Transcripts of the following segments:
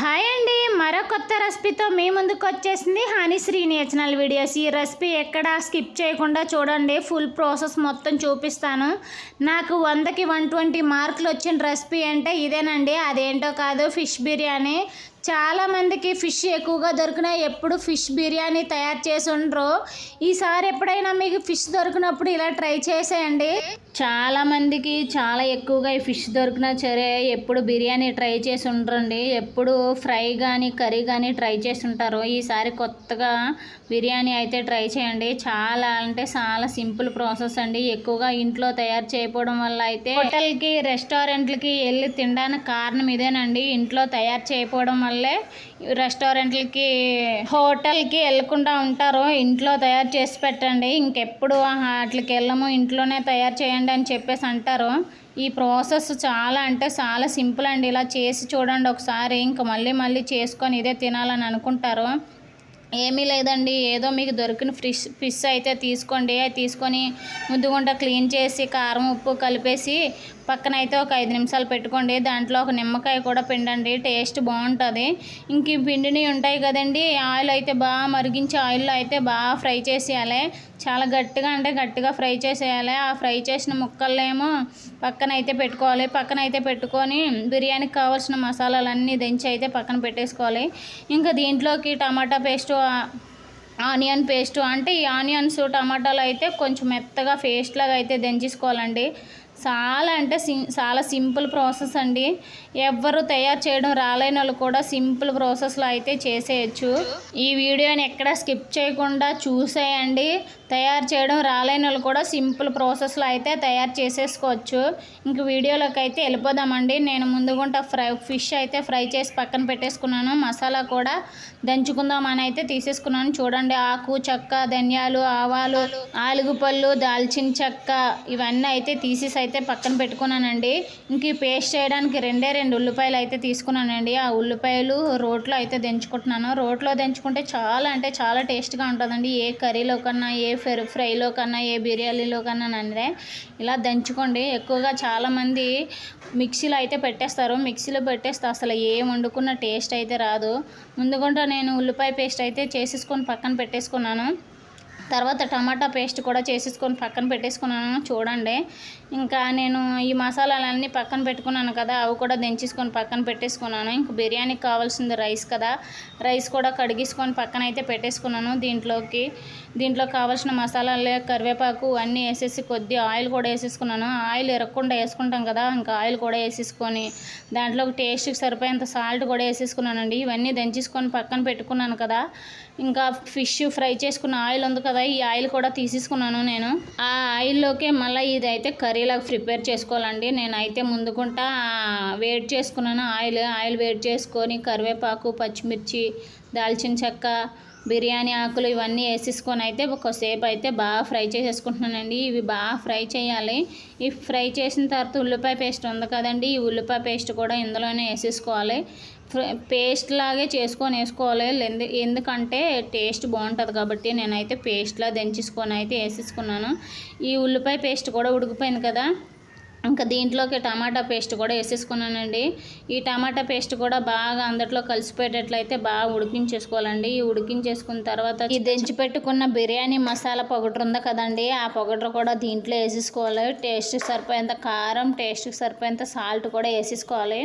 Hi అండి. మరో కొత్త రెసిపీతో మీ ముందుకు వచ్చేసింది హనీశ్రీ నేషనల్ వీడియోస్. ఈ రెసిపీ ఎక్కడ స్కిప్ చేయకుండా చూడండి. ఫుల్ ప్రాసెస్ మొత్తం చూపిస్తాను. నాకు వందకి వన్ ట్వంటీ మార్కులు వచ్చిన రెసిపీ అంటే ఇదేనండి. అదేంటో కాదు ఫిష్ బిర్యానీ. చాలామందికి ఫిష్ ఎక్కువగా దొరికినా ఎప్పుడు ఫిష్ బిర్యానీ తయారు చేసి ఉండరు. ఈసారి ఎప్పుడైనా మీకు ఫిష్ దొరికినప్పుడు ఇలా ట్రై చేసేయండి. చాలా మందికి చాలా ఎక్కువగా ఈ ఫిష్ దొరికినా సరే ఎప్పుడు బిర్యానీ ట్రై చేసి ఉండరండి. ఎప్పుడు ఫ్రై కానీ కర్రీ కానీ ట్రై చేసి ఉంటారు. ఈసారి కొత్తగా బిర్యానీ అయితే ట్రై చేయండి. చాలా అంటే చాలా సింపుల్ ప్రాసెస్ అండి. ఎక్కువగా ఇంట్లో తయారు చేయకపోవడం వల్ల అయితే హోటల్కి రెస్టారెంట్లకి వెళ్ళి తినడానికి కారణం ఇదేనండి. ఇంట్లో తయారు చేయకపోవడం వల్లే రెస్టారెంట్లకి హోటల్కి వెళ్ళకుండా ఉంటారు. ఇంట్లో తయారు చేసి పెట్టండి. ఇంకెప్పుడు వాటికి వెళ్ళము ఇంట్లోనే తయారు చేయండి అని చెప్పేసి అంటారు. ఈ ప్రాసెస్ చాలా అంటే చాలా సింపుల్ అండి. ఇలా చేసి చూడండి ఒకసారి. ఇంకా మళ్ళీ మళ్ళీ చేసుకొని ఇదే తినాలని అనుకుంటారు. ఏమీ లేదండి. ఏదో మీకు దొరికిన ఫిష్ ఫిష్ అయితే తీసుకోండి. అది తీసుకొని ముందుగుంట క్లీన్ చేసి కారం ఉప్పు కలిపేసి పక్కన అయితే ఒక ఐదు నిమిషాలు పెట్టుకోండి. దాంట్లో ఒక నిమ్మకాయ కూడా పిండండి. టేస్ట్ బాగుంటుంది. ఇంక ఈ పిండిని ఉంటాయి కదండి. ఆయిల్ అయితే బాగా మరిగించి ఆయిల్లో అయితే బాగా ఫ్రై చేసేయాలి. చాలా గట్టిగా అంటే గట్టిగా ఫ్రై చేసేయాలి. ఆ ఫ్రై చేసిన ముక్కలేమో పక్కన అయితే పెట్టుకోవాలి. పక్కన అయితే పెట్టుకొని బిర్యానీకి కావాల్సిన మసాలాలన్నీ దంచి అయితే పక్కన పెట్టేసుకోవాలి. ఇంకా దీంట్లోకి టమాటా పేస్టు ఆనియన్ పేస్ట్ అంటే ఈ ఆనియన్స్ టమాటాలు అయితే కొంచెం మెత్తగా పేస్ట్ లాగా అయితే దంచేసుకోవాలండి. చాలా అంటే సిం చాలా సింపుల్ ప్రాసెస్ అండి. ఎవ్వరు తయారు చేయడం రాలేని వాళ్ళు కూడా సింపుల్ ప్రాసెస్లో అయితే చేసేయచ్చు. ఈ వీడియోని ఎక్కడ స్కిప్ చేయకుండా చూసేయండి. తయారు చేయడం రాలేని వాళ్ళు కూడా సింపుల్ ప్రాసెస్లో అయితే తయారు చేసేసుకోవచ్చు. ఇంక వీడియోలోకి అయితే వెళ్ళిపోదామండి. నేను ముందుగుంట ఫ్రై ఫిష్ అయితే ఫ్రై చేసి పక్కన పెట్టేసుకున్నాను. మసాలా కూడా దంచుకుందామని అయితే తీసేసుకున్నాను. చూడండి ఆకు చెక్క ధనియాలు ఆవాలు ఆలుగుపళ్ళు దాల్చిన చెక్క ఇవన్నీ అయితే తీసేసి అయితే పక్కన పెట్టుకున్నానండి. ఇంక ఈ పేస్ట్ చేయడానికి రెండే రెండు ఉల్లిపాయలు అయితే తీసుకున్నానండి. ఆ ఉల్లిపాయలు రోట్లో అయితే దంచుకుంటున్నాను. రోట్లో దంచుకుంటే చాలా అంటే చాలా టేస్ట్గా ఉంటుందండి. ఏ కర్రీలో కన్నా ఏ ఫ్రై ఫ్రైలో కన్నా ఏ బిర్యానీలో కన్నా నందే ఇలా దంచుకోండి. ఎక్కువగా చాలామంది మిక్సీలో అయితే పెట్టేస్తారు. మిక్సీలో పెట్టేస్తే అసలు ఏం వండుకున్న టేస్ట్ అయితే రాదు. ముందుగుంట నేను ఉల్లిపాయ పేస్ట్ అయితే చేసేసుకొని పక్కన పెట్టేసుకున్నాను. తర్వాత టమాటా పేస్ట్ కూడా చేసేసుకొని పక్కన పెట్టేసుకున్నాను. చూడండి. ఇంకా నేను ఈ మసాలాలన్నీ పక్కన పెట్టుకున్నాను కదా అవి కూడా దంచేసుకొని పక్కన పెట్టేసుకున్నాను. ఇంక బిర్యానీకి కావాల్సింది రైస్ కదా. రైస్ కూడా కడిగేసుకొని పక్కన అయితే పెట్టేసుకున్నాను దీంట్లోకి. దీంట్లో కావాల్సిన మసాలాలు కరివేపాకు అన్నీ వేసేసి కొద్ది ఆయిల్ కూడా వేసేసుకున్నాను. ఆయిల్ ఎరగకుండా వేసుకుంటాం కదా ఇంకా ఆయిల్ కూడా వేసేసుకొని దాంట్లో టేస్ట్కి సరిపోయేంత సాల్ట్ కూడా వేసేసుకున్నానండి. ఇవన్నీ దంచేసుకొని పక్కన పెట్టుకున్నాను కదా. ఇంకా ఫిష్ ఫ్రై చేసుకున్న ఆయిల్ ఉంది కదా ఈ ఆయిల్ కూడా తీసేసుకున్నాను నేను. ఆ ఆయిల్లోకే మళ్ళీ ఇది అయితే కర్రీలాగా ప్రిపేర్ చేసుకోవాలండి. నేనైతే ముందుకుంటా వేడి చేసుకున్నాను ఆయిల్. ఆయిల్ వేడి చేసుకొని కరివేపాకు పచ్చిమిర్చి దాల్చిన చెక్క బిర్యానీ ఆకులు ఇవన్నీ వేసేసుకొని అయితే ఒకసేపు అయితే బాగా ఫ్రై చేసేసుకుంటున్నానండి. ఇవి బాగా ఫ్రై చేయాలి. ఈ ఫ్రై చేసిన తర్వాత ఉల్లిపాయ పేస్ట్ ఉంది కదండి. ఈ ఉల్లిపాయ పేస్ట్ కూడా ఇందులోనే వేసేసుకోవాలి. పేస్ట్ లాగే చేసుకొని వేసుకోవాలి. ఎందుకంటే టేస్ట్ బాగుంటుంది కాబట్టి నేనైతే పేస్ట్లా దంచేసుకొని అయితే వేసేసుకున్నాను. ఈ ఉల్లిపాయ పేస్ట్ కూడా ఉడికిపోయింది కదా. ఇంకా దీంట్లోకి టమాటా పేస్ట్ కూడా వేసేసుకున్నానండి. ఈ టమాటా పేస్ట్ కూడా బాగా అందులో కలిసిపోయేటట్లయితే బాగా ఉడికించేసుకోవాలండి. ఈ ఉడికించేసుకున్న తర్వాత ఈ దంచి పెట్టుకున్న బిర్యానీ మసాలా పొగటరు ఉంది కదండి ఆ పొగడ్రు కూడా దీంట్లో వేసేసుకోవాలి. టేస్ట్కి సరిపోయేంత కారం టేస్ట్కి సరిపోయేంత సాల్ట్ కూడా వేసేసుకోవాలి.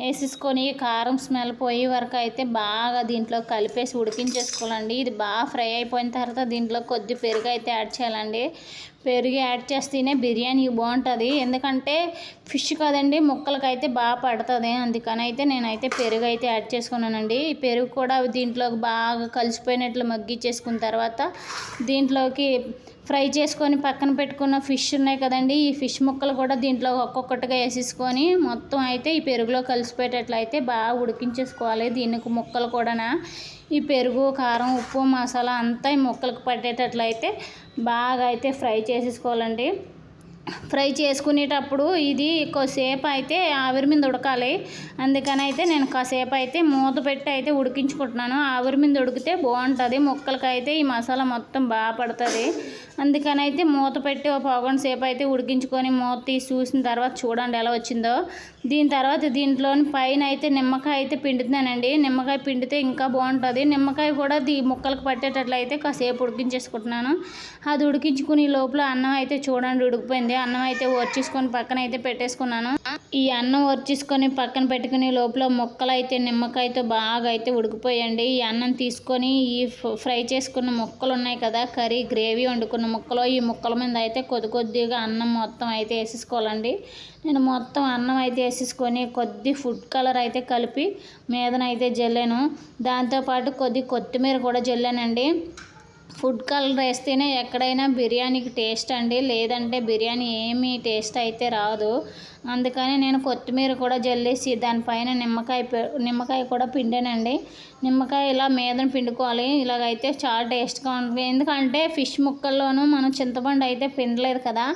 వేసేసుకొని కారం స్మెల్ పోయే వరకు అయితే బాగా దీంట్లో కలిపేసి ఉడికించేసుకోవాలండి. ఇది బాగా ఫ్రై అయిపోయిన తర్వాత దీంట్లో కొద్ది పెరుగు అయితే యాడ్ చేయాలండి. పెరుగు యాడ్ చేస్తేనే బిర్యానీ బాగుంటుంది. ఎందుకంటే ఫిష్ కదండి ముక్కలకి అయితే బాగా పడుతుంది. అందుకని అయితే నేనైతే పెరుగు అయితే యాడ్ చేసుకున్నానండి. ఈ పెరుగు కూడా దీంట్లోకి బాగా కలిసిపోయినట్లు మగ్గిచ్చేసుకున్న తర్వాత దీంట్లోకి ఫ్రై చేసుకొని పక్కన పెట్టుకున్న ఫిష్ ఉన్నాయి కదండి ఈ ఫిష్ ముక్కలు కూడా దీంట్లో ఒక్కొక్కటిగా వేసేసుకొని మొత్తం అయితే ఈ పెరుగులో కలిసిపోయేటట్లయితే బాగా ఉడికించేసుకోవాలి దీనికి ముక్కలు కూడా ఈ పెరుగు కారం ఉప్పు మసాలా అంతా ఈ ముక్కలకు పట్టేటట్లయితే బాగా అయితే ఫ్రై చేసేసుకోవాలండి. ఫ్రై చేసుకునేటప్పుడు ఇది కొద్దిసేపు అయితే ఆవిరి మీద ఉడకాలి. అందుకని అయితే నేను కాసేపు అయితే మూత పెట్టి అయితే ఉడికించుకుంటున్నాను. ఆవిరి మీద ఉడికితే బాగుంటుంది. ముక్కలకైతే అయితే ఈ మసాలా మొత్తం బాగా పడుతుంది. అందుకని అయితే మూత పెట్టి ఒక పావుగంట సేపు అయితే ఉడికించుకొని మూత తీసి చూసిన తర్వాత చూడండి ఎలా వచ్చిందో. దీని తర్వాత దీంట్లోని పైన అయితే నిమ్మకాయ అయితే పిండుతున్నానండి. నిమ్మకాయ పిండితే ఇంకా బాగుంటుంది. నిమ్మకాయ కూడా దీ ముక్కలకు పట్టేటట్లయితే కాసేపు ఉడికించేసుకుంటున్నాను. అది ఉడికించుకుని లోపల అన్నం అయితే చూడండి ఉడికిపోయింది. అన్నం అయితే వచ్చేసుకొని పక్కన అయితే పెట్టేసుకున్నాను. ఈ అన్నం వచ్చేసుకొని పక్కన పెట్టుకుని లోపల ముక్కలు అయితే నిమ్మకాయతో బాగా అయితే ఉడికిపోయండి ఈ అన్నం తీసుకొని ఈ ఫ్రై చేసుకున్న ముక్కలు ఉన్నాయి కదా కర్రీ గ్రేవీ వండుకున్న ముక్కలు ఈ ముక్కల మీద అయితే కొద్ది కొద్దిగా అన్నం మొత్తం అయితే వేసేసుకోవాలండి. నేను మొత్తం అన్నం అయితే వేసేసుకొని కొద్ది ఫుడ్ కలర్ అయితే కలిపి మీదనైతే జల్లాను. దాంతోపాటు కొద్ది కొత్తిమీర కూడా జల్లానండి. ఫుడ్ కలర్ వేస్తేనే ఎక్కడైనా బిర్యానీకి టేస్ట్ అండి. లేదంటే బిర్యానీ ఏమీ టేస్ట్ అయితే రాదు. అందుకని నేను కొత్తిమీర కూడా జల్లేసి దానిపైన నిమ్మకాయ నిమ్మకాయ కూడా పిండానండి. నిమ్మకాయ ఇలా మీదన పిండుకోవాలి. ఇలాగైతే చాలా టేస్ట్గా ఉంటుంది. ఎందుకంటే ఫిష్ ముక్కల్లోనూ మనం చింతపండు అయితే పిండలేదు కదా.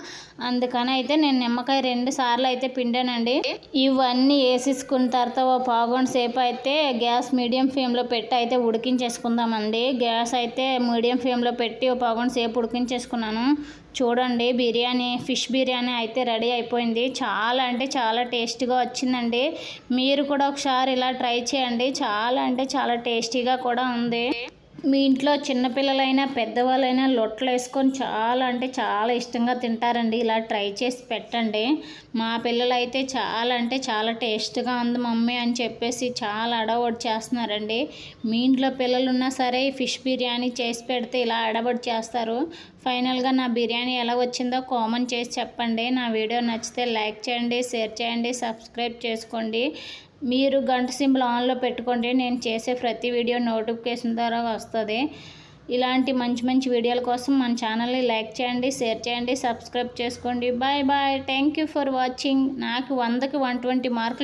అందుకని అయితే నేను నిమ్మకాయ రెండు సార్లు అయితే పిండానండి. ఇవన్నీ వేసేసుకున్న తర్వాత ఓ పావుగంట సేపు అయితే గ్యాస్ మీడియం ఫ్లేమ్లో పెట్టి అయితే ఉడికించేసుకుందామండి. గ్యాస్ అయితే మీడియం ఫ్లేమ్లో పెట్టి ఒక పావుగంట సేపు ఉడికించేసుకున్నాను. చూడండి బిర్యానీ ఫిష్ బిర్యానీ అయితే రెడీ అయిపోయింది. చాలా అంటే చాలా టేస్టీగా వచ్చిందండి. మీరు కూడా ఒకసారి ఇలా ట్రై చేయండి. చాలా అంటే చాలా టేస్టీగా కూడా ఉంది. మీ ఇంట్లో చిన్నపిల్లలైనా పెద్దవాళ్ళైనా లొట్టలు వేసుకొని చాలా అంటే చాలా ఇష్టంగా తింటారండి. ఇలా ట్రై చేసి పెట్టండి. మా పిల్లలైతే చాలా అంటే చాలా టేస్ట్గా ఉంది మమ్మీ అని చెప్పేసి చాలా అడవడి చేస్తున్నారండి. మీ ఇంట్లో పిల్లలు ఉన్నా సరే ఫిష్ బిర్యానీ చేసి పెడితే ఇలా అడవడి చేస్తారు. ఫైనల్గా నా బిర్యానీ ఎలా వచ్చిందో కామెంట్ చేసి చెప్పండి. నా వీడియో నచ్చితే లైక్ చేయండి షేర్ చేయండి సబ్స్క్రైబ్ చేసుకోండి. మీరు గంట సింబల్ ఆన్లో పెట్టుకోండి. నేను చేసే ప్రతి వీడియో నోటిఫికేషన్ ద్వారా వస్తుంది. ఇలాంటి మంచి మంచి వీడియోల కోసం మన ఛానల్ని లైక్ చేయండి షేర్ చేయండి సబ్స్క్రైబ్ చేసుకోండి. Bye bye. Thank you for watching. నాకు వందకి వన్ ట్వంటీ మార్కులు